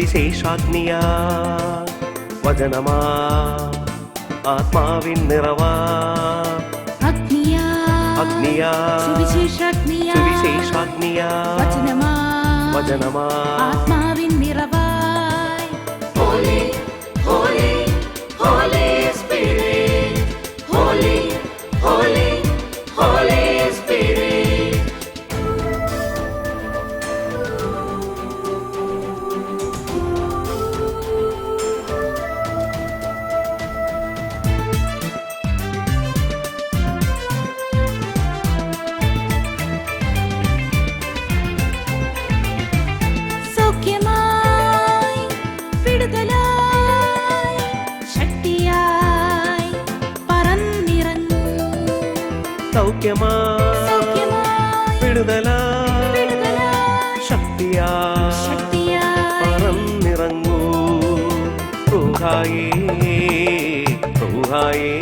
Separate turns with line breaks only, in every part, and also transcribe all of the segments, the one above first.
സുവിശേഷാഗ്നിയാ വചനമാ ആത്മാവിൻ നിറവാ.
അഗ്നിയാ
അഗ്നിയാ
സുവിശേഷാഗ്നിയാ
സുവിശേഷാഗ്നിയാ
വചനമാ
വചനമാ.
ആത്മാവിൻ നിറവായി. Holy holy holy spirit. Holy holy holy
സൗഖ്യമാ. വിടുതലാ. ശക്തിയാ. പറന്നിറങ്ങൂ. പ്രൂഹായേ
പ്രൂഹായേ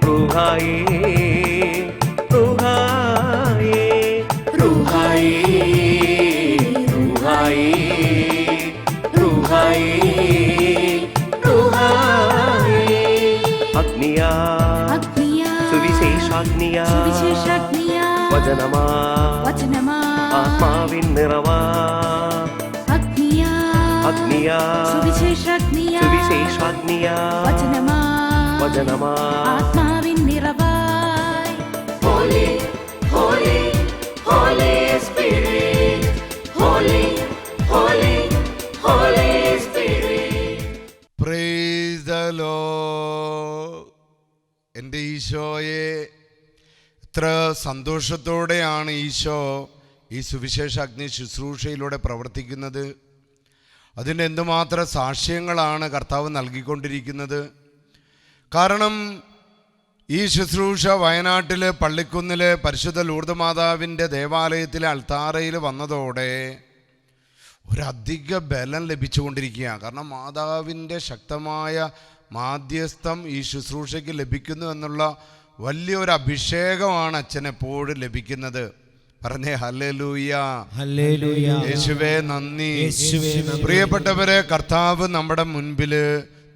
പ്രൂഹായേ. നിറവാ.
അഗ്നിയാ.
അഗ്നിയാ.
സുവിശേഷാഗ്നിയാ.
സുവിശേഷാഗ്നിയാ.
വചനമാ.
വചനമാ.
ആത്മാവിൻ നിറവായി holy holy holy spirit. Holy holy holy spirit.
Praise the lord എന്റെ ഈശോയെ എത്ര സന്തോഷത്തോടെയാണ് ഈശോ ഈ സുവിശേഷ അഗ്നി ശുശ്രൂഷയിലൂടെ പ്രവർത്തിക്കുന്നത് അതിന്റെ എന്തുമാത്രം സാക്ഷ്യങ്ങളാണ് കർത്താവ് നൽകിക്കൊണ്ടിരിക്കുന്നത്? കാരണം ഈ ശുശ്രൂഷ വയനാട്ടിൽ പള്ളിക്കുന്നിൽ പരിശുദ്ധ ലൂർദ് മാതാവിന്റെ ദേവാലയത്തിലെ അൾത്താറയിൽ വന്നതോടെ ഒരധിക ബലം ലഭിച്ചുകൊണ്ടിരിക്കുകയാണ്. കാരണം മാതാവിന്റെ ശക്തമായ മാധ്യസ്ഥം ഈ ശുശ്രൂഷയ്ക്ക് ലഭിക്കുന്നു എന്നുള്ള വലിയൊരു അഭിഷേകമാണ് അച്ഛനെപ്പോഴും ലഭിക്കുന്നത്. പറഞ്ഞേ യേശുവേ നന്ദി. പ്രിയപ്പെട്ടവരെ കർത്താവ് നമ്മുടെ മുൻപിൽ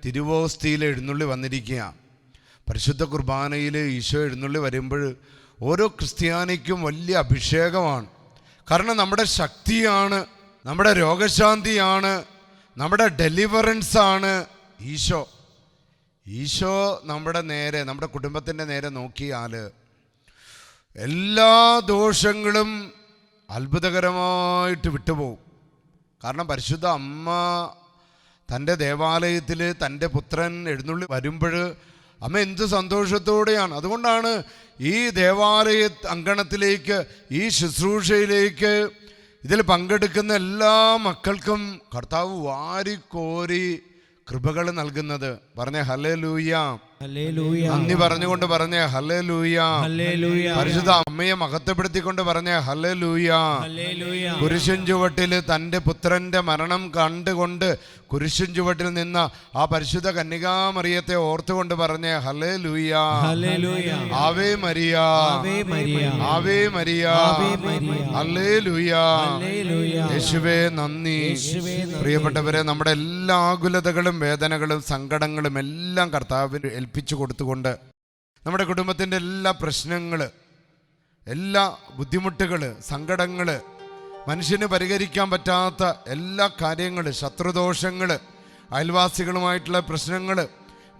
തിരുവോസ്തിയിൽ എഴുന്നള്ളി വന്നിരിക്കുക പരിശുദ്ധ കുർബാനയിൽ ഈശോ എഴുന്നള്ളി വരുമ്പോൾ ഓരോ ക്രിസ്ത്യാനിക്കും വലിയ അഭിഷേകമാണ്. കാരണം നമ്മുടെ ശക്തിയാണ് നമ്മുടെ രോഗശാന്തിയാണ് നമ്മുടെ ഡെലിവറൻസ് ആണ് ഈശോ. ഈശോ നമ്മുടെ നേരെ നമ്മുടെ കുടുംബത്തിന്റെ നേരെ നോക്കിയാൽ എല്ലാ ദോഷങ്ങളും അത്ഭുതകരമായിട്ട് വിട്ടുപോകും. കാരണം പരിശുദ്ധ അമ്മ തന്റെ ദേവാലയത്തിൽ തന്റെ പുത്രൻ എഴുന്നള്ളി വരുമ്പോൾ അമ്മ എന്ത് സന്തോഷത്തോടെയാണ്. അതുകൊണ്ടാണ് ഈ ദേവാലയ അങ്കണത്തിലേക്ക് ഈ ശുശ്രൂഷയിലേക്ക് ഇതിൽ പങ്കെടുക്കുന്ന എല്ലാ മക്കൾക്കും കർത്താവ് വാരിക്കോരി കൃപകൾ നൽകുന്നത്. പറഞ്ഞേ ഹലേ നന്ദി പറഞ്ഞുകൊണ്ട് പറഞ്ഞേ ഹലേ ലൂയ പരിശുദ്ധ അമ്മയെ മഹത്വപ്പെടുത്തിക്കൊണ്ട് പറഞ്ഞേ ഹലേ ലൂയ കുരിശും ചുവട്ടിൽ തന്റെ പുത്രന്റെ മരണം കണ്ടുകൊണ്ട് കുരിശും ചുവട്ടിൽ നിന്ന ആ പരിശുദ്ധ കന്യകാമറിയത്തെ ഓർത്തുകൊണ്ട് പറഞ്ഞ ഹലേ ലൂയ ആവേ മരിയ.
Ave Maria.
ഹലേ ലൂയ
ഹല്ലേലൂയ.
യേശുവേ നന്ദി.
യേശുവേ നന്ദി.
പ്രിയപ്പെട്ടവരെ നമ്മുടെ എല്ലാ ആകുലതകളും വേദനകളും സങ്കടങ്ങളും എല്ലാം കർത്താവിന് ഏൽപ്പിച്ചു കൊടുത്തുകൊണ്ട് നമ്മുടെ കുടുംബത്തിന്റെ എല്ലാ പ്രശ്നങ്ങൾ എല്ലാ ബുദ്ധിമുട്ടുകൾ സങ്കടങ്ങൾ മനുഷ്യന് പരിഹരിക്കാൻ പറ്റാത്ത എല്ലാ കാര്യങ്ങൾ ശത്രുദോഷങ്ങൾ അയൽവാസികളുമായിട്ടുള്ള പ്രശ്നങ്ങൾ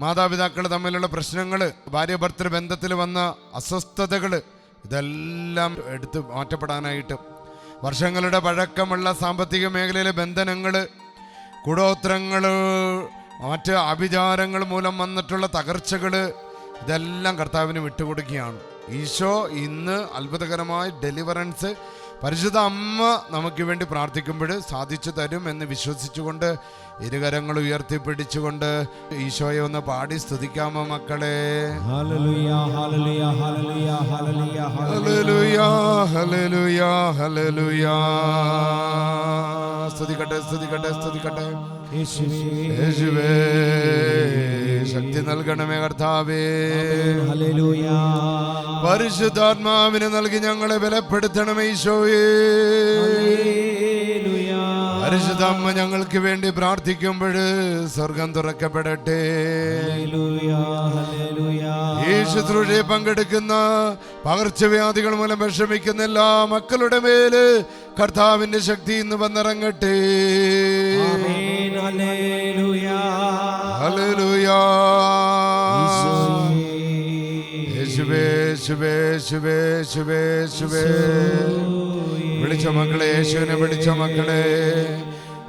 മാതാപിതാക്കൾ തമ്മിലുള്ള പ്രശ്നങ്ങൾ ഭാര്യ ഭർത്തൃ ബന്ധത്തിൽ വന്ന അസ്വസ്ഥതകൾ ഇതെല്ലാം എടുത്ത് മാറ്റപ്പെടാനായിട്ട് വർഷങ്ങളുടെ പഴക്കമുള്ള സാമ്പത്തിക മേഖലയിലെ ബന്ധനങ്ങൾ കൂടോത്രങ്ങൾ മറ്റ് അഭിചാരങ്ങൾ മൂലം വന്നിട്ടുള്ള തകർച്ചകൾ ഇതെല്ലാം കർത്താവിന് വിട്ടുകൊടുക്കുകയാണ്. ഈശോ ഇന്ന് അത്ഭുതകരമായ ഡെലിവറൻസ് പരിശുദ്ധ അമ്മ നമുക്ക് വേണ്ടി പ്രാർത്ഥിക്കുമ്പോൾ സാധിച്ചു തരും എന്ന് വിശ്വസിച്ചുകൊണ്ട് ഇരുകരങ്ങൾ ഉയർത്തി പിടിച്ചുകൊണ്ട് ഈശോയെ ഒന്ന് പാടി സ്തുതിക്കാമോ മക്കളെ? സ്തുതിക്കട്ടെ സ്തുതിക്കട്ടെ സ്തുതിക്കട്ടെ.
യേശുവേ
ശക്തി നൽകണമേ കർത്താവേ. പരിശുദ്ധാത്മാവിന് നൽകി ഞങ്ങളെ ബലപ്പെടുത്തണമേ ഈശോയേ. പരിശുദ്ധ അമ്മ ഞങ്ങൾക്ക് വേണ്ടി പ്രാർത്ഥിക്കുമ്പോൾ സ്വർഗം തുറക്കപ്പെടട്ടെ. ഈ ശുശ്രൂഷയെ പങ്കെടുക്കുന്ന പകർച്ചവ്യാധികൾ മൂലം വിഷമിക്കുന്ന എല്ലാ മക്കളുടെ മേൽ കർത്താവിന്റെ ശക്തി ഇന്ന് വന്നിറങ്ങട്ടെ.
ആമേൻ ശുഭേ
ശുഭേ
ശുഭേ
യേശുവേ. വിളിച്ച മക്കളെ യേശുവിനെ വിളിച്ച മക്കളെ.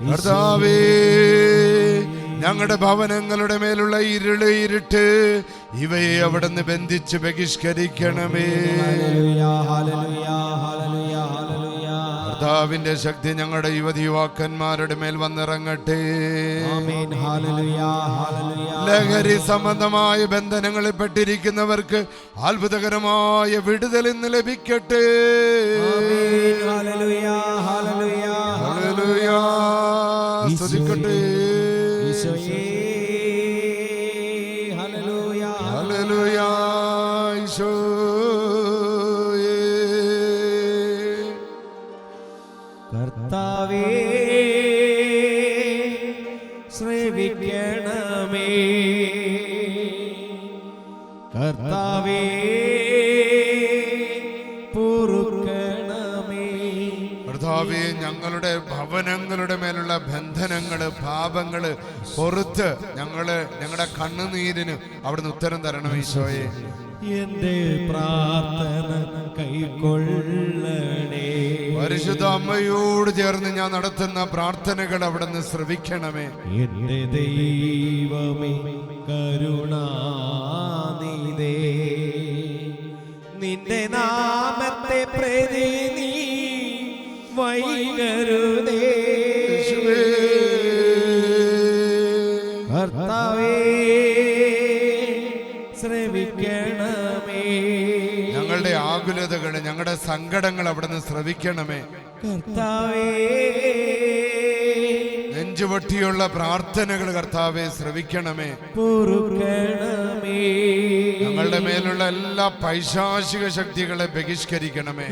കർത്താവേ ഞങ്ങളുടെ ഭവനങ്ങളുടെ മേലുള്ള ഇരുൾ ഇരുട്ട് ഇവയെ അവിടുന്ന് ബന്ധിച്ച് ബഹിഷ്കരിക്കണമേ. കർത്താവിന്റെ ശക്തി ഞങ്ങളുടെ യുവതി യുവാക്കന്മാരുടെ മേൽ വന്നിറങ്ങട്ടെ. ലഹരി സംബന്ധമായ ബന്ധനങ്ങളിൽ പെട്ടിരിക്കുന്നവർക്ക് അത്ഭുതകരമായ വിടുതൽ ഇന്ന് ലഭിക്കട്ടെ. സ്തുതിക്കട്ടെ.
ശ്രവിക്കണമേ കർത്താവേ
കർത്താവേ ഞങ്ങളുടെ ഭവനങ്ങളുടെ മേലുള്ള ബന്ധനങ്ങൾ പാപങ്ങൾ പൊറുത്ത് ഞങ്ങൾ ഞങ്ങളുടെ കണ്ണുനീരിന് അവിടുന്ന് ഉത്തരം തരണം ഈശോയെ.
എന്റെ പ്രാർത്ഥന കൈക്കൊള്ളണേ.
പരിശുദ്ധ അമ്മയോട് ചേർന്ന് ഞാൻ നടത്തുന്ന പ്രാർത്ഥനകൾ അവിടുന്ന് ശ്രവിക്കണമേ.
എന്റെ ദൈവമേ കരുണാനിതേ നിന്റെ നാമത്തെ പ്രതി നീ വൈകരുതേ.
ആകുലതകൾ ഞങ്ങളുടെ സങ്കടങ്ങൾ അവിടുന്ന് ശ്രവിക്കണമേ
കർത്താവേ.
നെഞ്ചുപൊട്ടിയുള്ള പ്രാർത്ഥനകൾ കർത്താവെ ശ്രവിക്കണമേ ഞങ്ങളുടെ മേലുള്ള എല്ലാ പൈശാചിക ശക്തികളെ ബഹിഷ്കരിക്കണമേ.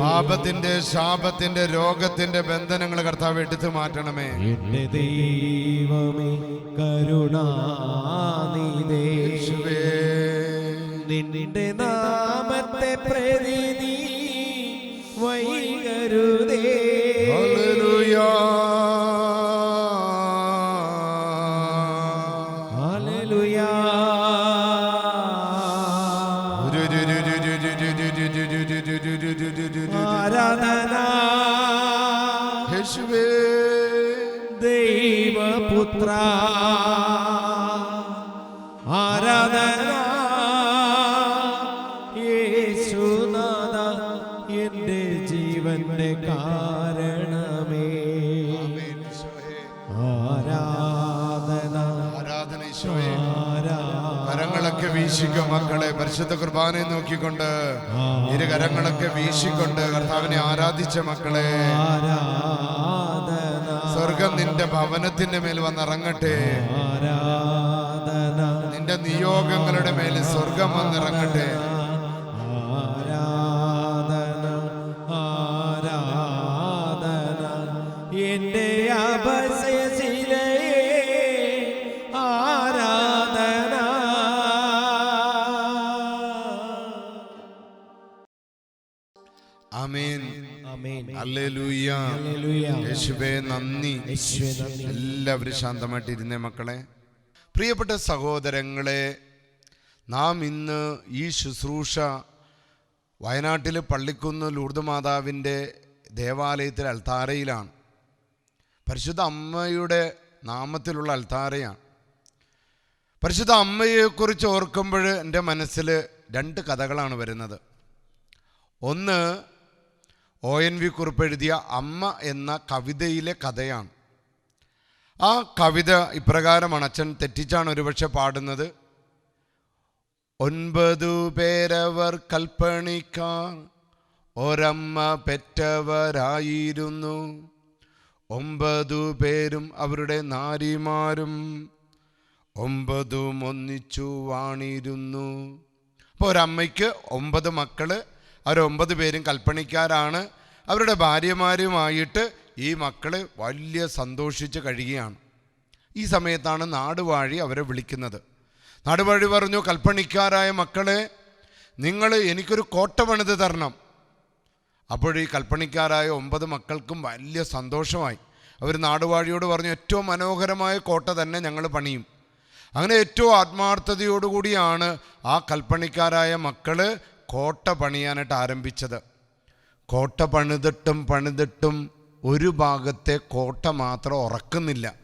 പാപത്തിന്റെ ശാപത്തിന്റെ രോഗത്തിന്റെ ബന്ധനങ്ങൾ കർത്താവ് എടുത്തു മാറ്റണമേ.
ദൈവമേ കരുണാനിതേ. നിന്റെ നാമത്തെ പ്രതി വൈകരുതേ.
ഹല്ലേലൂയ.
ദൈവപുത്ര.
വീശിക്ക മക്കളെ. പരിശുദ്ധ കുർബാനെ നോക്കിക്കൊണ്ട് ഇരു കരങ്ങളൊക്കെ വീശിക്കൊണ്ട് കർത്താവിനെ ആരാധിച്ച മക്കളെ. സ്വർഗം നിന്റെ ഭവനത്തിന്റെ മേൽ വന്നിറങ്ങട്ടെ. നിന്റെ നിയോഗങ്ങളുടെ മേൽ സ്വർഗം വന്നിറങ്ങട്ടെ. നന്ദി. എല്ലാവരും ശാന്തമായിട്ട് ഇരുന്നേ മക്കളെ. പ്രിയപ്പെട്ട സഹോദരങ്ങളെ നാം ഇന്ന് ഈ ശുശ്രൂഷ വയനാട്ടിൽ പള്ളിക്കുന്ന് ലൂർദ് മാതാവിന്റെ ദേവാലയത്തിലെ അൽത്താരയിലാണ്. പരിശുദ്ധ അമ്മയുടെ നാമത്തിലുള്ള അൽത്താരയാണ്. പരിശുദ്ധ അമ്മയെക്കുറിച്ച് ഓർക്കുമ്പോൾ എന്റെ മനസ്സിൽ രണ്ട് കഥകളാണ് വരുന്നത്. ഒന്ന് ഒ എൻ വി കുറിപ്പ് എഴുതിയ അമ്മ എന്ന കവിതയിലെ കഥയാണ്. ആ കവിത ഇപ്രകാരമാണ്. അച്ഛൻ തെറ്റിച്ചാണ് ഒരുപക്ഷെ പാടുന്നത്. ഒൻപതു പേരവർ കൽപ്പണിക്കാർ ഒരമ്മ പെറ്റവരായിരുന്നു. ഒമ്പതു പേരും അവരുടെ നാരിമാരും ഒമ്പതും ഒന്നിച്ചു വാണിരുന്നു. അപ്പോൾ ഒരമ്മയ്ക്ക് ഒമ്പത് മക്കൾ അവരൊമ്പത് പേരും കൽപ്പണിക്കാരാണ്. അവരുടെ ഭാര്യമാരുമായിട്ട് ഈ മക്കൾ വലിയ സന്തോഷിച്ച് കഴിയുകയാണ്. ഈ സമയത്താണ് നാടുവാഴി അവരെ വിളിക്കുന്നത്. നാടുവാഴി പറഞ്ഞു കൽപ്പണിക്കാരായ മക്കളെ നിങ്ങൾ എനിക്കൊരു കോട്ട പണിത് തരണം. അപ്പോഴീ കൽപ്പണിക്കാരായ ഒമ്പത് മക്കൾക്കും വലിയ സന്തോഷമായി. അവർ നാടുവാഴിയോട് പറഞ്ഞു ഏറ്റവും മനോഹരമായ കോട്ട തന്നെ ഞങ്ങൾ പണിയും. അങ്ങനെ ഏറ്റവും ആത്മാർത്ഥതയോടുകൂടിയാണ് ആ കൽപ്പണിക്കാരായ മക്കൾ കോട്ട പണിയാനായിട്ട് ആരംഭിച്ചത്. കോട്ട പണിതിട്ടും പണിതിട്ടും ഒരു ഭാഗത്തെ കോട്ട മാത്രം ഉറക്കുന്നില്ല.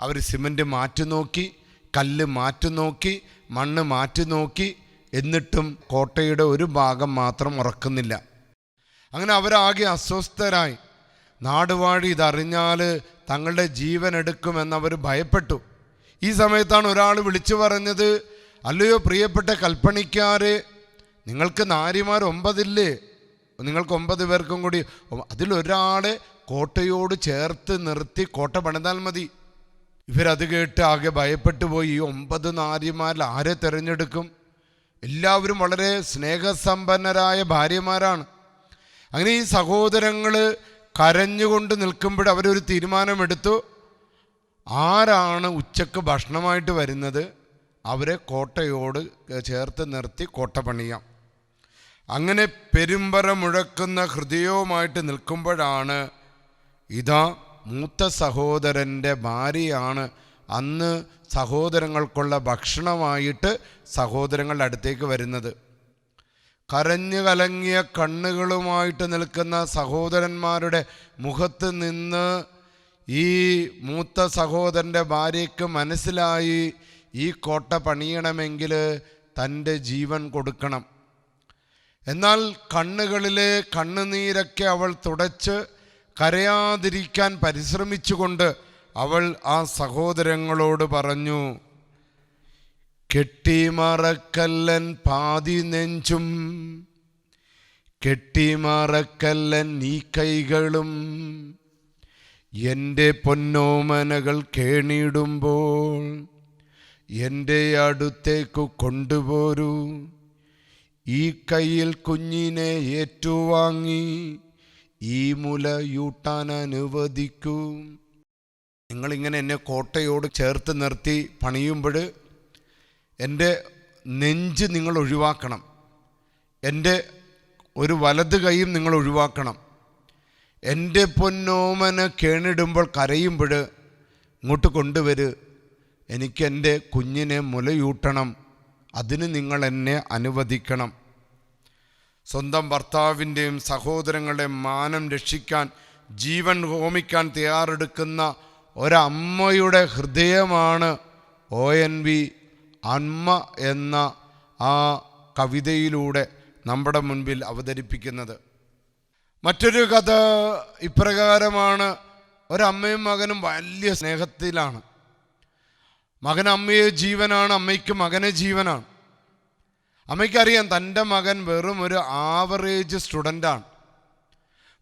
അവർ സിമന്റ് മാറ്റി നോക്കി കല്ല് മാറ്റി നോക്കി മണ്ണ് മാറ്റി നോക്കി എന്നിട്ടും കോട്ടയുടെ ഒരു ഭാഗം മാത്രം ഉറക്കുന്നില്ല. അങ്ങനെ അവരാകെ അസ്വസ്ഥരായി. നാടുവാഴി ഇതറിഞ്ഞാൽ തങ്ങളുടെ ജീവൻ എടുക്കുമെന്നവർ ഭയപ്പെട്ടു. ഈ സമയത്താണ് ഒരാൾ വിളിച്ചു പറഞ്ഞത് അല്ലയോ പ്രിയപ്പെട്ട കൽപ്പണിക്കാരെ നിങ്ങൾക്ക് നാരിമാർ ഒമ്പതില്ലേ? നിങ്ങൾക്ക് ഒമ്പത് പേർക്കും കൂടി. അതിലൊരാളെ കോട്ടയോട് ചേർത്ത് നിർത്തി കോട്ട പണിതാൽ മതി. ഇവരത് കേട്ട് ആകെ ഭയപ്പെട്ടു പോയി. ഈ ഒമ്പത് നാരിമാരിൽ ആരെ തിരഞ്ഞെടുക്കും? എല്ലാവരും വളരെ സ്നേഹസമ്പന്നരായ ഭാര്യമാരാണ്. അങ്ങനെ ഈ സഹോദരങ്ങൾ കരഞ്ഞുകൊണ്ട് നിൽക്കുമ്പോൾ അവരൊരു തീരുമാനമെടുത്തു. ആരാണ് ഉച്ചയ്ക്ക് ഭക്ഷണമായിട്ട് വരുന്നത്? അവരെ കോട്ടയോട് ചേർത്ത് നിർത്തി കോട്ട പണിയാം. അങ്ങനെ പെരുമ്പറ മുഴക്കുന്ന ഹൃദയവുമായിട്ട് നിൽക്കുമ്പോഴാണ് ഇതാ മൂത്ത സഹോദരന്റെ ഭാര്യയാണ് അന്ന് സഹോദരങ്ങൾക്കുള്ള ഭക്ഷണമായിട്ട് സഹോദരങ്ങളുടെ അടുത്തേക്ക് വരുന്നത്. കരഞ്ഞു കലങ്ങിയ കണ്ണുകളുമായിട്ട് നിൽക്കുന്ന സഹോദരന്മാരുടെ മുഖത്ത് നിന്ന് ഈ മൂത്ത സഹോദരന്റെ ഭാര്യയ്ക്ക് മനസ്സിലായി ഈ കോട്ട പണിയണമെങ്കിൽ തന്റെ ജീവൻ കൊടുക്കണം. എന്നാൽ കണ്ണുകളിലെ കണ്ണുനീരൊക്കെ അവൾ തുടച്ച് കരയാതിരിക്കാൻ പരിശ്രമിച്ചുകൊണ്ട് അവൾ ആ സഹോദരങ്ങളോട് പറഞ്ഞു കെട്ടിമറക്കല്ലൻ പാതി നെഞ്ചും കെട്ടിമറക്കല്ലൻ നീ കൈകളും എന്റെ പൊന്നോമനകൾ കേണിടുമ്പോൾ എന്റെ അടുത്തേക്ക് കൊണ്ടുപോരൂ. ഈ കയ്യിൽ കുഞ്ഞിനെ ഏറ്റുവാങ്ങി ഈ മുലയൂട്ടാൻ അനുവദിക്കൂ. നിങ്ങളിങ്ങനെ എന്നെ കോട്ടയോട് ചേർത്ത് നിർത്തി പണിയുമ്പോൾ എന്റെ നെഞ്ച് നിങ്ങൾ ഒഴിവാക്കണം. എന്റെ ഒരു വലത് കൈയും നിങ്ങൾ ഒഴിവാക്കണം. എന്റെ പൊന്നോമന കേണിടുമ്പോൾ കരയുമ്പോൾ ഇങ്ങോട്ട് കൊണ്ടുവര്. എനിക്കെന്റെ കുഞ്ഞിനെ മുലയൂട്ടണം അതിന് നിങ്ങൾ എന്നെ അനുവദിക്കണം. സ്വന്തം ഭർത്താവിന്റെയും സഹോദരങ്ങളുടെയും മാനം രക്ഷിക്കാൻ ജീവൻ ഹോമിക്കാൻ തയ്യാറെടുക്കുന്ന ഒരമ്മയുടെ ഹൃദയമാണ് ഒ എൻ വി അമ്മ എന്ന ആ കവിതയിലൂടെ നമ്മുടെ മുൻപിൽ അവതരിപ്പിക്കുന്നത്. മറ്റൊരു കഥ ഇപ്രകാരമാണ്. ഒരമ്മയും മകനും വലിയ സ്നേഹത്തിലാണ്. മകൻ അമ്മയെ ജീവനാണ് അമ്മയ്ക്ക് മകനെ ജീവനാണ്. അമ്മയ്ക്കറിയാം തന്റെ മകൻ വെറും ഒരു ആവറേജ് സ്റ്റുഡന്റാണ്.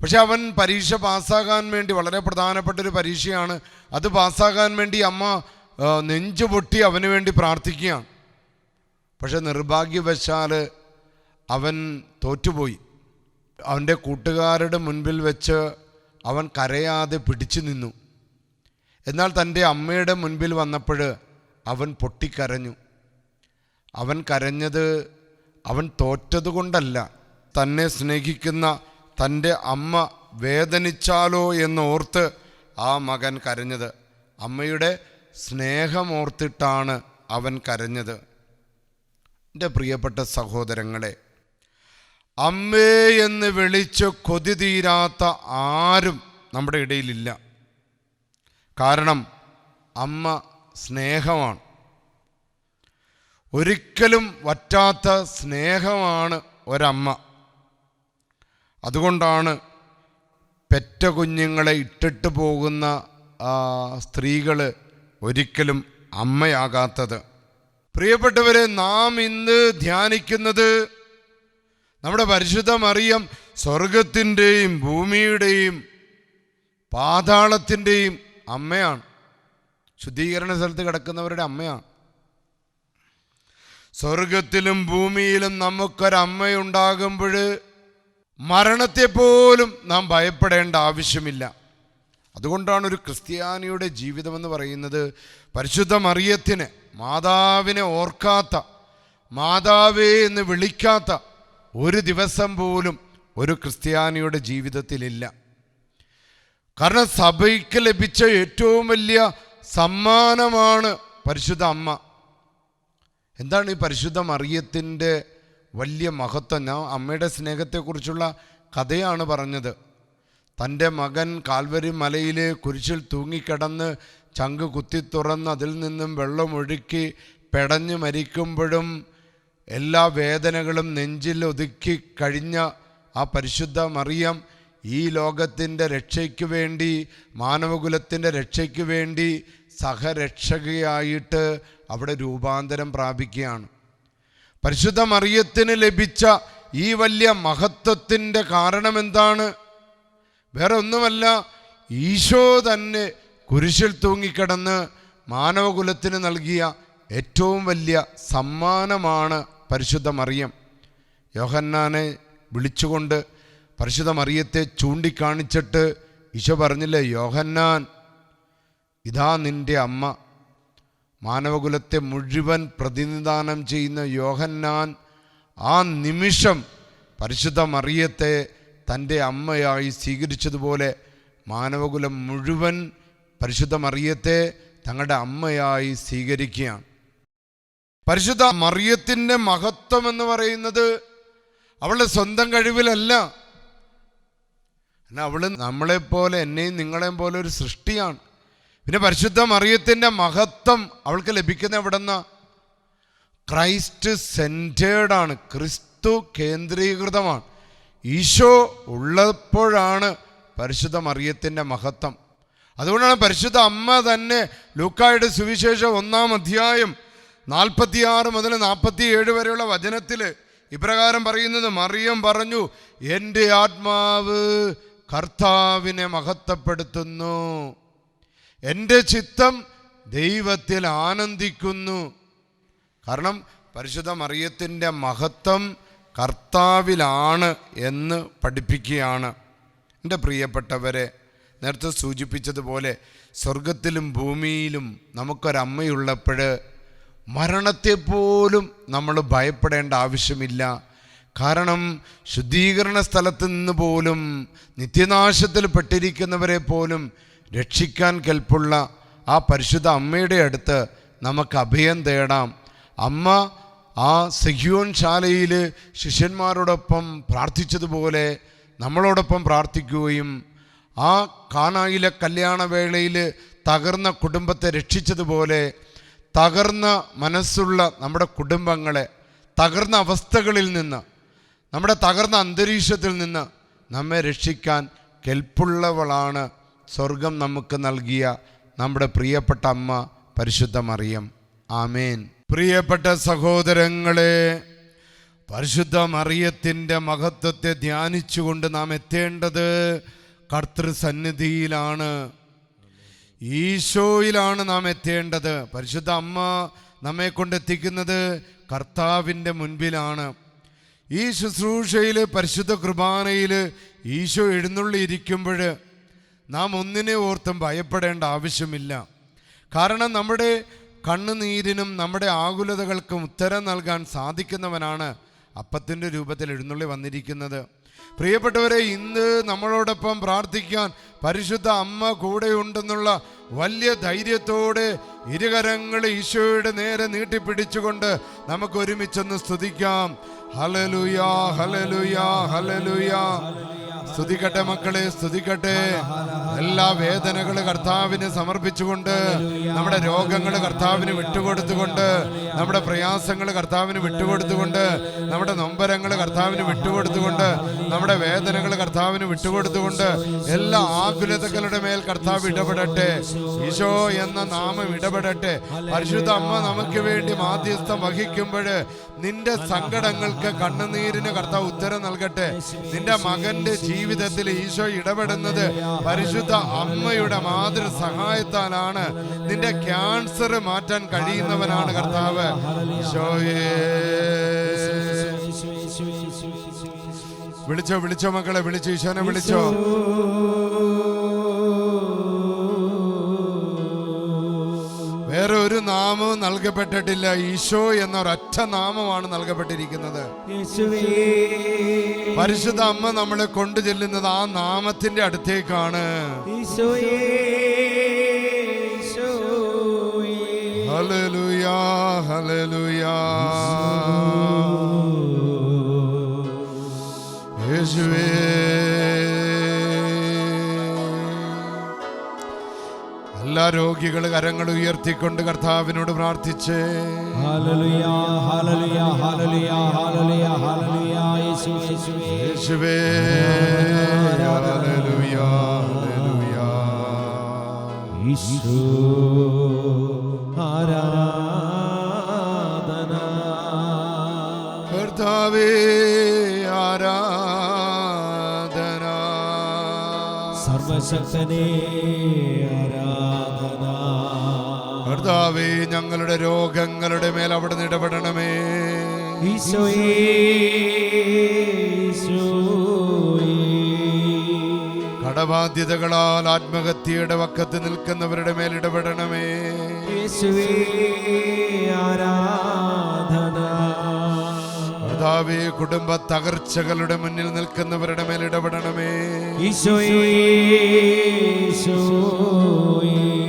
പക്ഷെ അവൻ പരീക്ഷ പാസ്സാകാൻ വേണ്ടി വളരെ പ്രധാനപ്പെട്ട ഒരു പരീക്ഷയാണ്. അത് പാസ്സാകാൻ വേണ്ടി അമ്മ നെഞ്ചു പൊട്ടി അവന് വേണ്ടി പ്രാർത്ഥിക്കുകയാണ്. പക്ഷെ നിർഭാഗ്യവശാൽ അവൻ തോറ്റുപോയി. അവന്റെ കൂട്ടുകാരുടെ മുൻപിൽ വെച്ച് അവൻ കരയാതെ പിടിച്ചു നിന്നു. എന്നാൽ തന്റെ അമ്മയുടെ മുൻപിൽ വന്നപ്പോൾ അവൻ പൊട്ടിക്കരഞ്ഞു. അവൻ കരഞ്ഞത് അവൻ തോറ്റതുകൊണ്ടല്ല തന്നെ സ്നേഹിക്കുന്ന തന്റെ അമ്മ വേദനിച്ചാലോ എന്നോർത്ത് ആ മകൻ കരഞ്ഞത്. അമ്മയുടെ സ്നേഹമോർത്തിട്ടാണ് അവൻ കരഞ്ഞത്. എന്റെ പ്രിയപ്പെട്ട സഹോദരങ്ങളെ അമ്മേ എന്ന് വിളിച്ച് കൊതി തീരാത്ത ആരും നമ്മുടെ ഇടയിലില്ല. കാരണം അമ്മ സ്നേഹമാണ്. ഒരിക്കലും വറ്റാത്ത സ്നേഹമാണ് ഒരമ്മ. അതുകൊണ്ടാണ് പെറ്റ കുഞ്ഞുങ്ങളെ ഇട്ടിട്ട് പോകുന്ന സ്ത്രീകൾ ഒരിക്കലും അമ്മയാകാത്തത്. പ്രിയപ്പെട്ടവരെ നാം ഇന്ന് ധ്യാനിക്കുന്നത് നമ്മുടെ പരിശുദ്ധ മറിയം സ്വർഗത്തിന്റെയും ഭൂമിയുടെയും പാതാളത്തിന്റെയും അമ്മയാണ്. ശുദ്ധീകരണ സ്ഥലത്ത് കിടക്കുന്നവരുടെ അമ്മയാണ് സ്വർഗത്തിലും ഭൂമിയിലും നമുക്കൊരമ്മയുണ്ടാകുമ്പോൾ മരണത്തെ പോലും നാം ഭയപ്പെടേണ്ട ആവശ്യമില്ല. അതുകൊണ്ടാണ് ഒരു ക്രിസ്ത്യാനിയുടെ ജീവിതമെന്ന് പറയുന്നത് പരിശുദ്ധ മറിയത്തിന് മാതാവിനെ ഓർക്കാത്ത മാതാവേ എന്ന് വിളിക്കാത്ത ഒരു ദിവസം പോലും ഒരു ക്രിസ്ത്യാനിയുടെ ജീവിതത്തിലില്ല. കാരണം സഭയ്ക്ക് ലഭിച്ച ഏറ്റവും വലിയ സമ്മാനമാണ് പരിശുദ്ധ അമ്മ. എന്താണ് ഈ പരിശുദ്ധ മറിയത്തിന്റെ വലിയ മഹത്വം? ഞാൻ അമ്മയുടെ സ്നേഹത്തെക്കുറിച്ചുള്ള കഥയാണ് പറഞ്ഞത്. തന്റെ മകൻ കാൽവരി മലയിലെ കുരിശിൽ തൂങ്ങിക്കിടന്ന് ചങ്ക് കുത്തി തുറന്ന് അതിൽ നിന്നും വെള്ളമൊഴുക്കി പെടഞ്ഞു മരിക്കുമ്പോഴും എല്ലാ വേദനകളും നെഞ്ചിൽ ഒതുക്കി കഴിഞ്ഞ ആ പരിശുദ്ധ മറിയം ഈ ലോകത്തിന്റെ രക്ഷയ്ക്ക് വേണ്ടി മാനവകുലത്തിന്റെ രക്ഷയ്ക്ക് വേണ്ടി സഹരക്ഷകയായിട്ട് അവിടെ രൂപാന്തരം പ്രാപിക്കുകയാണ്. പരിശുദ്ധ മറിയത്തിന് ലഭിച്ച ഈ വലിയ മഹത്വത്തിന്റെ കാരണം എന്താണ് വേറെ ഒന്നുമല്ല ഈശോ തന്നെ കുരിശിൽ തൂങ്ങിക്കിടന്ന് മാനവകുലത്തിന് നൽകിയ ഏറ്റവും വലിയ സമ്മാനമാണ് പരിശുദ്ധ മറിയം യോഹന്നാനെ വിളിച്ചുകൊണ്ട് പരിശുദ്ധ മറിയത്തെ ചൂണ്ടിക്കാണിച്ചിട്ട് ഈശോ പറഞ്ഞില്ലേ യോഹന്നാൻ ഇതാ നിന്റെ അമ്മ. മാനവകുലത്തെ മുഴുവൻ പ്രതിനിധാനം ചെയ്യുന്ന യോഹന്നാൻ ആ നിമിഷം പരിശുദ്ധ മറിയത്തെ തന്റെ അമ്മയായി സ്വീകരിച്ചതുപോലെ മാനവകുലം മുഴുവൻ പരിശുദ്ധ മറിയത്തെ തങ്ങളുടെ അമ്മയായി സ്വീകരിക്കുകയാണ്. പരിശുദ്ധ മറിയത്തിന്റെ മഹത്വം എന്ന് പറയുന്നത് അവളുടെ സ്വന്തം കഴിവിലല്ല. എന്നാൽ അവൾ നമ്മളെപ്പോലെ എന്നെയും നിങ്ങളെയും പോലെ ഒരു സൃഷ്ടിയാണ്. പിന്നെ പരിശുദ്ധ മറിയത്തിന്റെ മഹത്വം അവൾക്ക് ലഭിക്കുന്ന എവിടെന്ന? ക്രൈസ്റ്റ് സെന്റേർഡാണ് ക്രിസ്തു കേന്ദ്രീകൃതമാണ്. ഈശോ ഉള്ളപ്പോഴാണ് പരിശുദ്ധ മറിയത്തിന്റെ മഹത്വം. അതുകൊണ്ടാണ് പരിശുദ്ധ അമ്മ തന്നെ ലൂക്കായുടെ സുവിശേഷം ഒന്നാം അധ്യായം നാൽപ്പത്തിയാറ് മുതൽ നാൽപ്പത്തി ഏഴ് വരെയുള്ള വചനത്തിൽ ഇപ്രകാരം പറയുന്നത് മറിയം പറഞ്ഞു എന്റെ ആത്മാവ് കർത്താവിനെ മഹത്വപ്പെടുത്തുന്നു. എന്റെ ചിത്തം ദൈവത്തിൽ ആനന്ദിക്കുന്നു. കാരണം പരിശുദ്ധ മറിയത്തിന്റെ മഹത്വം കർത്താവിലാണ് എന്ന് പഠിപ്പിക്കുകയാണ്. എന്റെ പ്രിയപ്പെട്ടവരെ നേരത്തെ സൂചിപ്പിച്ചതുപോലെ സ്വർഗത്തിലും ഭൂമിയിലും നമുക്കൊരമ്മയുള്ളപ്പോൾ മരണത്തെപ്പോലും നമ്മൾ ഭയപ്പെടേണ്ട ആവശ്യമില്ല. കാരണം ശുദ്ധീകരണ സ്ഥലത്ത് നിന്ന് പോലും നിത്യനാശത്തിൽ പെട്ടിരിക്കുന്നവരെ പോലും രക്ഷിക്കാൻ കെൽപ്പുള്ള ആ പരിശുദ്ധ അമ്മയുടെ അടുത്ത് നമുക്ക് അഭയം തേടാം. അമ്മ ആ സഹ്യോൻ ശാലയിൽ ശിഷ്യന്മാരോടൊപ്പം പ്രാർത്ഥിച്ചതുപോലെ നമ്മളോടൊപ്പം പ്രാർത്ഥിക്കുകയും ആ കാനായിലെ കല്യാണവേളയിൽ തകർന്ന കുടുംബത്തെ രക്ഷിച്ചതുപോലെ തകർന്ന മനസ്സുള്ള നമ്മുടെ കുടുംബങ്ങളെ തകർന്ന അവസ്ഥകളിൽ നിന്ന് നമ്മുടെ തകർന്ന അന്തരീക്ഷത്തിൽ നിന്ന് നമ്മെ രക്ഷിക്കാൻ കെൽപ്പുള്ളവളാണ് സ്വർഗം നമുക്ക് നൽകിയ നമ്മുടെ പ്രിയപ്പെട്ട അമ്മ പരിശുദ്ധ മറിയം. ആമേൻ. പ്രിയപ്പെട്ട സഹോദരങ്ങളെ പരിശുദ്ധ മറിയത്തിന്റെ മഹത്വത്തെ ധ്യാനിച്ചുകൊണ്ട് നാം എത്തേണ്ടത് കർത്തൃസന്നിധിയിലാണ് ഈശോയിലാണ് നാം എത്തേണ്ടത്. പരിശുദ്ധ അമ്മ നമ്മെ കൊണ്ടെത്തിക്കുന്നത് കർത്താവിന്റെ മുൻപിലാണ്. ഈ ശുശ്രൂഷയിൽ പരിശുദ്ധ കുർബാനയിൽ ഈശോ എഴുന്നള്ളിയിരിക്കുമ്പോൾ നാം ഒന്നിനെ ഓർത്തും ഭയപ്പെടേണ്ട ആവശ്യമില്ല. കാരണം നമ്മുടെ കണ്ണുനീരിനും നമ്മുടെ ആകുലതകൾക്കും ഉത്തരം നൽകാൻ സാധിക്കുന്നവനാണ് അപ്പത്തിന്റെ രൂപത്തിൽ എഴുന്നള്ളി വന്നിരിക്കുന്നത്. പ്രിയപ്പെട്ടവരെ ഇന്ന് നമ്മളോടൊപ്പം പ്രാർത്ഥിക്കാൻ പരിശുദ്ധ അമ്മ കൂടെയുണ്ടെന്നുള്ള വലിയ ധൈര്യത്തോടെ ഇരുകരങ്ങൾ ഈശോയുടെ നേരെ നീട്ടിപ്പിടിച്ചുകൊണ്ട് നമുക്ക് ഒരുമിച്ചൊന്ന് സ്തുതിക്കാം. ഹലലുയാ ഹലലുയാ ഹലലുയാ സ്തുതിക്കട്ടെ മക്കളെ സ്തുതിക്കട്ടെ. എല്ലാ വേദനകൾ കർത്താവിന് സമർപ്പിച്ചുകൊണ്ട് നമ്മുടെ രോഗങ്ങൾ കർത്താവിന് വിട്ടുകൊടുത്തുകൊണ്ട് നമ്മുടെ പ്രയാസങ്ങൾ കർത്താവിന് വിട്ടുകൊടുത്തുകൊണ്ട് നമ്മുടെ നൊമ്പരങ്ങൾ കർത്താവിന് വിട്ടുകൊടുത്തുകൊണ്ട് നമ്മുടെ വേദനകൾ കർത്താവിന് വിട്ടുകൊടുത്തുകൊണ്ട് എല്ലാ ആകുലതകളുടെ മേൽ കർത്താവ് ഇടപെടട്ടെ. ഈശോ എന്ന നാമം ഇടപെടട്ടെ. പരിശുദ്ധ അമ്മ നമുക്ക് വേണ്ടി മാധ്യസ്ഥം വഹിക്കുമ്പോൾ നിന്റെ സങ്കടങ്ങൾക്ക് കണ്ണുനീരിന് കർത്താവ് ഉത്തരം നൽകട്ടെ. നിന്റെ മകന്റെ ജീവിതത്തിൽ ഈശോ ഇടപെടുന്നത് പരിശുദ്ധ അമ്മയുടെ മാതൃ സഹായത്താലാണ്. നിന്റെ ക്യാൻസർ മാറ്റാൻ കഴിയുന്നവനാണ് കർത്താവ്. വിളിച്ചോ വിളിച്ചോ മക്കളെ വിളിച്ചോ ഈശോനെ വിളിച്ചോ. വേറെ ഒരു നാമവും നൽകപ്പെട്ടിട്ടില്ല. ഈശോ എന്ന ഒരൊറ്റ നാമമാണ് നൽകപ്പെട്ടിരിക്കുന്നത്. പരിശുദ്ധ അമ്മ നമ്മളെ കൊണ്ടു ചെല്ലുന്നത് ആ നാമത്തിന്റെ അടുത്തേക്കാണ്.
ഹലലുയാ ഈശോയേ.
എല്ലാ രോഗികൾ കരങ്ങൾ ഉയർത്തിക്കൊണ്ട് കർത്താവിനോട് പ്രാർത്ഥിച്ച്.
യേശുവേ
ഹല്ലേലൂയാ ഹല്ലേലൂയാ.
ഈശോ ആരാധന.
കർത്താവേ ആരാധന.
സർവശക്തനേ
കർത്താവേ ഞങ്ങളുടെ രോഗങ്ങളുടെ മേൽ അവിടെ ഇടപെടണമേ. കടബാധ്യതകളാൽ ആത്മഹത്യയുടെ വക്കത്ത് നിൽക്കുന്നവരുടെ മേൽ ഇടപെടണമേ. കർത്താവേ കുടുംബ തകർച്ചകളുടെ മുന്നിൽ നിൽക്കുന്നവരുടെ മേൽ ഇടപെടണമേ.
ഈശോയേ ഈശോയേ.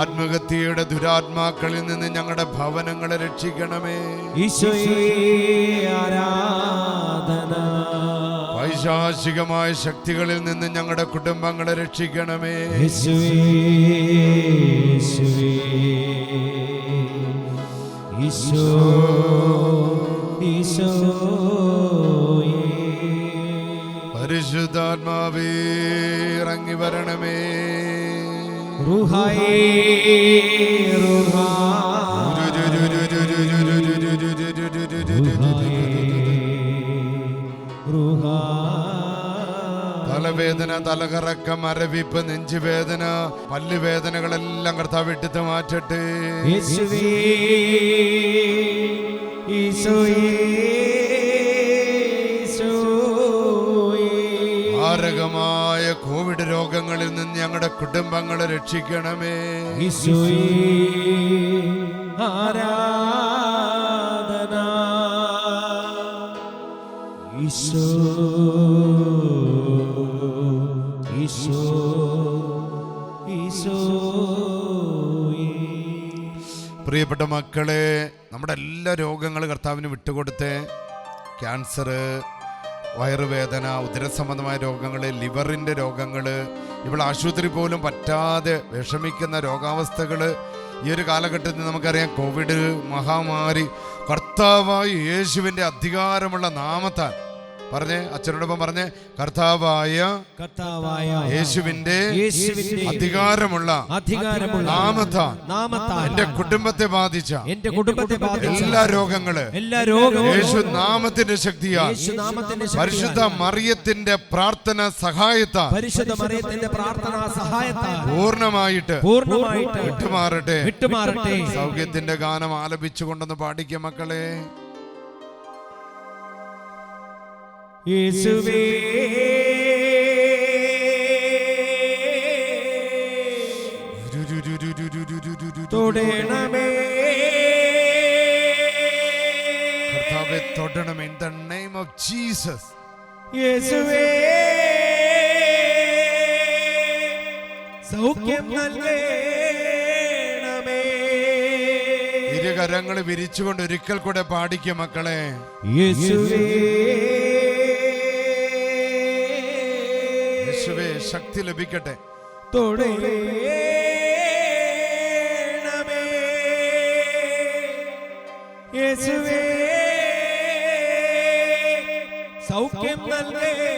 ആത്മഹത്യയുടെ ദുരാത്മാക്കളിൽ നിന്ന് ഞങ്ങളുടെ ഭവനങ്ങളെ രക്ഷിക്കണമേ.
വൈശാസികമായ ആരാധന.
പൈശാചികമായ ശക്തികളിൽ നിന്ന് ഞങ്ങളുടെ കുടുംബങ്ങളെ രക്ഷിക്കണമേ.
ഈശോ
പരിശുദ്ധാത്മാവേ ഇറങ്ങി വരണമേ. തലവേദന തലകറക്കം അരവിപ്പ് നെഞ്ചുവേദന പല്ലുവേദനകളെല്ലാം കർത്താവ് എടുത്ത് മാറ്റട്ടെ. മാരകമായ കോവിഡ് രോഗങ്ങളിൽ നിന്ന് ഞങ്ങളുടെ കുടുംബങ്ങളെ രക്ഷിക്കണമേ.
ഈശോയേ ആരാധന. ഈശോ ഈശോ ഈശോ
പ്രിയപ്പെട്ട മക്കളെ നമ്മുടെ എല്ലാ രോഗങ്ങളും കർത്താവിന് വിട്ടുകൊടുത്തേ. ക്യാൻസർ വയറുവേദന ഉദരസംബന്ധമായ രോഗങ്ങൾ ലിവറിന്റെ രോഗങ്ങൾ ഇവൾ ആശുപത്രി പോലും പറ്റാതെ വിഷമിക്കുന്ന രോഗാവസ്ഥകൾ ഈ ഒരു കാലഘട്ടത്തിൽ നമുക്കറിയാം കോവിഡ് മഹാമാരി. കർത്താവായി യേശുവിന്റെ അധികാരമുള്ള നാമത്താൽ പറഞ്ഞേ അച്ഛനോടൊപ്പം പറഞ്ഞേ കർത്താവായ
കർത്താവായ
യേശുവിന്റെ
യേശുവിന്റെ
അധികാരമുള്ള
അധികാരമുള്ള
നാമത്താൽ
നാമത്താൽ
എന്റെ കുടുംബത്തെ ബാധിച്ച
എന്റെ കുടുംബത്തെ ബാധിച്ച
എല്ലാ രോഗങ്ങൾ
എല്ലാ രോഗങ്ങളും
യേശു നാമത്തിന്റെ ശക്തിയാൽ പരിശുദ്ധ മറിയത്തിന്റെ പ്രാർത്ഥന സഹായത്താൽ
പരിശുദ്ധ മറിയത്തിന്റെ പ്രാർത്ഥന സഹായത്താൽ
പൂർണമായിട്ട്
പൂർണമായിട്ട്
വിട്ടുമാറട്ടെ.
വിട്ടുമാറട്ടെ.
സൗഖ്യത്തിന്റെ ഗാനം ആലപിച്ചുകൊണ്ടെന്ന് പാടിക്കുക മക്കളെ. ഇരുകരങ്ങൾ വിരിച്ചുകൊണ്ട് ഒരിക്കൽ കൂടെ പാടിക്കും മക്കളെ
യേശുവേ
യേശുവേ ശക്തി ലഭിക്കട്ടെ.
തൊടേണമേ യേശുവേ സൗഖ്യം നൽകേണമേ.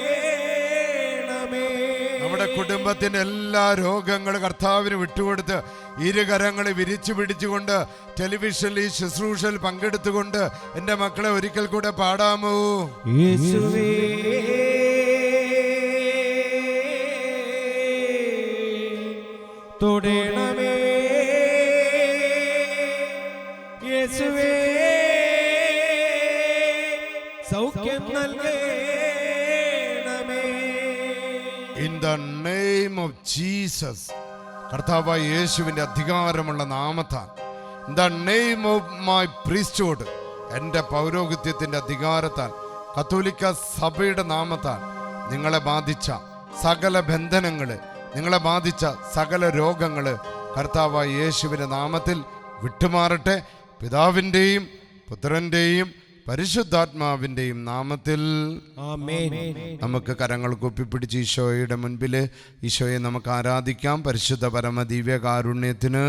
നമ്മുടെ കുടുംബത്തിന്റെ എല്ലാ രോഗങ്ങളും കർത്താവിന് വിട്ടുകൊടുത്ത് ഇരുകരങ്ങൾ വിരിച്ചു പിടിച്ചുകൊണ്ട് ടെലിവിഷനിൽ ഈ ശുശ്രൂഷയിൽ പങ്കെടുത്തുകൊണ്ട് എന്റെ മക്കളെ ഒരിക്കൽ കൂടെ പാടാമോ?
യേശുവേ തൊടേണമേ. യേശുവേ സൗഖ്യം നൽകേണമേ.
In the name of Jesus കർത്താവായ യേശുവിന്റെ അധികാരമുള്ള നാമത്താൽ. In the name of my priesthood എന്റെ പൗരോഹിത്യത്തിന്റെ അധികാരത്താൽ കത്തോലിക്ക സഭയുടെ നാമത്താൽ നിങ്ങളെ ബാധിച്ച സകല ബന്ധനങ്ങൾ നിങ്ങളെ ബാധിച്ച സകല രോഗങ്ങൾ കർത്താവായ യേശുവിന്റെ നാമത്തിൽ വിട്ടുമാറട്ടെ. പിതാവിന്റെയും പുത്രന്റെയും പരിശുദ്ധാത്മാവിന്റെയും നാമത്തിൽ നമുക്ക് കരങ്ങൾ കൊപ്പിപ്പിടിച്ച് ഈശോയുടെ മുൻപിൽ ഈശോയെ നമുക്ക് ആരാധിക്കാം. പരിശുദ്ധ പരമ ദിവ്യകാരുണ്യത്തിന്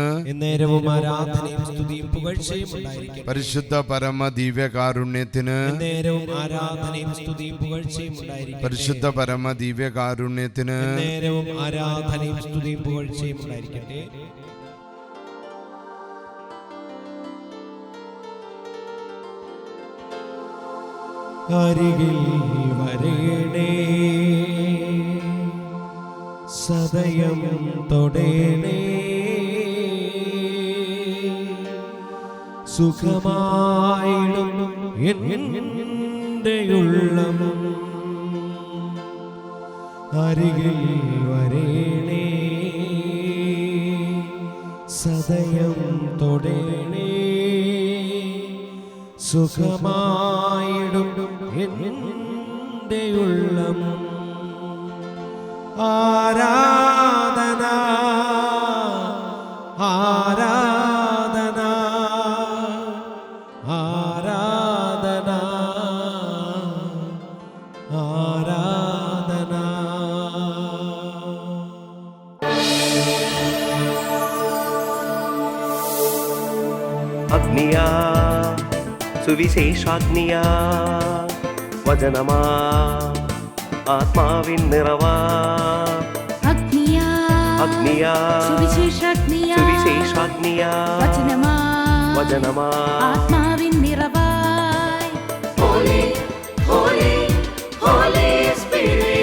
പരിശുദ്ധ പരമ ദിവ്യകാരുണ്യത്തിന് പരിശുദ്ധ പരമ ദിവ്യകാരുണ്യത്തിന്
ആരാധനയും സ്തുതിയും പുകഴ്ചയും ഉണ്ടായിരിക്കട്ടെ. അരികിൽ വരേണേ. സദയം തൊടേണേ. സുഖമായിടും എന്റെ അരികിൽ വരേണേ. സദയം തൊടേണേ. സുഖമായിടും എന്റെ ഉള്ളം ആരാധന ആരാധന ആരാധന ആരാധന.
അഗ്നിയാ സുവിശേഷാഗ്നിയാ. വചനമാ. ആത്മാവിൻ നിറവാ.
അഗ്നിയാ.
അഗ്നിയാ.
സുവിശേഷാഗ്നിയാ.
സുവിശേഷാഗ്നിയാ.
വചനമാ.
വചനമാ.
ആത്മാവിൻ നിറവാ ഹോലി ഹോലി സ്പിരിറ്റ്